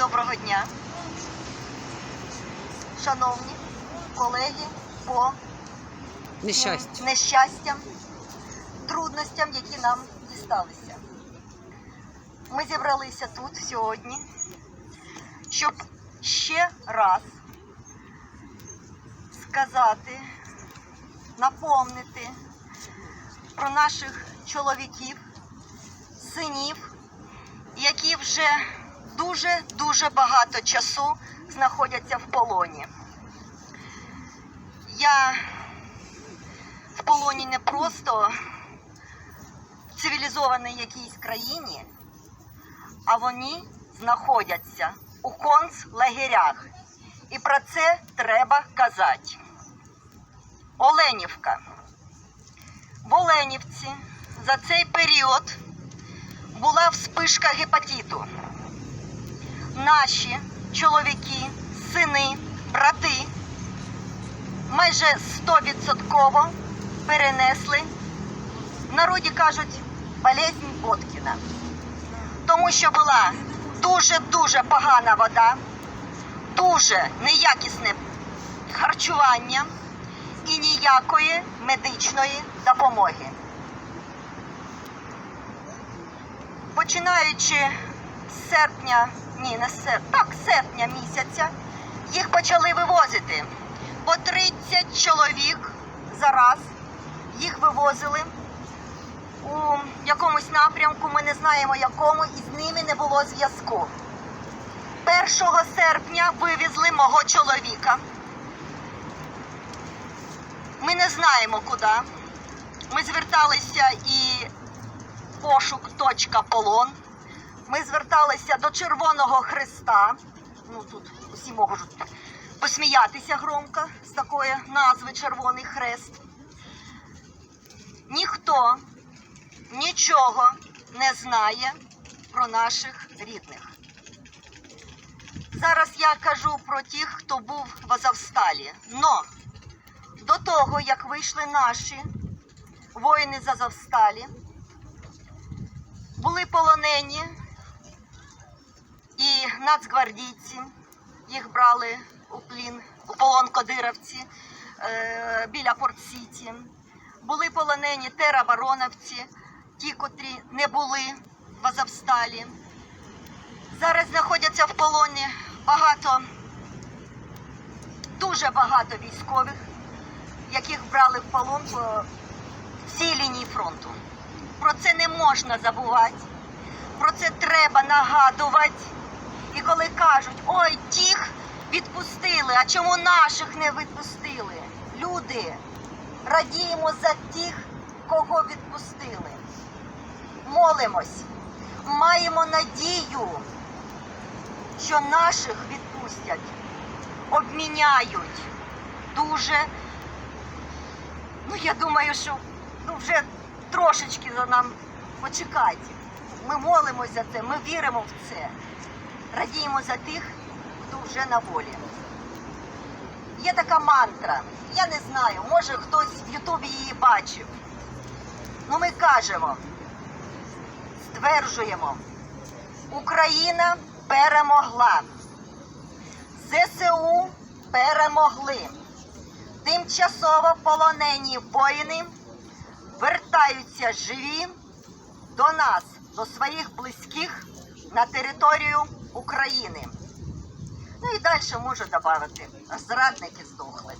доброго дня. Шановні колеги по Нещастя. нещастям, трудностям, які нам дісталися. Ми зібралися тут сьогодні, щоб ще раз сказати, напомнити про наших чоловіків, синів, які вже дуже-дуже багато часу знаходяться в полоні. Я в полоні не просто в цивілізованій якійсь країні, а вони знаходяться у концлагерях. І про це треба казати. Оленівка. В Оленівці за цей період була вспишка гепатиту. Наші чоловіки, сини, брати майже 100% перенесли, в народі кажуть, болезнь Боткіна. Тому що була дуже-дуже погана вода, дуже неякісне харчування і ніякої медичної допомоги. Починаючи серпня, ні, не серпня, так, серпня місяця, їх почали вивозити. По 30 чоловік за раз їх вивозили у якомусь напрямку, ми не знаємо якому, і з ними не було зв'язку. 1 серпня вивезли мого чоловіка. Ми не знаємо куди. Ми зверталися і пошук точка полон. Ми зверталися до Червоного Христа. Ну тут усі можуть посміятися громко з такої назви Червоний Хрест. Ніхто нічого не знає про наших рідних. Зараз я кажу про тих, хто був в Азовсталі. Но до того, як вийшли наші воїни з Азовсталі, були полонені і нацгвардійці, їх брали у плін, у полон Кодировці е, біля Порт-Сіті. Були полонені теробороновці, ті, котрі не були в Азовсталі. Зараз знаходяться в полоні багато, дуже багато військових, яких брали в полон по всій лінії фронту. Про це не можна забувати, про це треба нагадувати. І коли кажуть, ой, тих відпустили, а чому наших не відпустили? Люди, радіємо за тих, кого відпустили. Молимось, маємо надію, що наших відпустять, обміняють дуже. Ну, я думаю, що ну, вже трошечки за нам почекайте. Ми молимось за це, ми віримо в це. Радіємо за тих, хто вже на волі. Є така мантра. Я не знаю, може хтось в Ютубі її бачив. Ну ми кажемо, стверджуємо, Україна перемогла. ЗСУ перемогли. Тимчасово полонені воїни вертаються живі до нас, до своїх близьких на територію України. Ну і далі можу додати, зрадники здохли.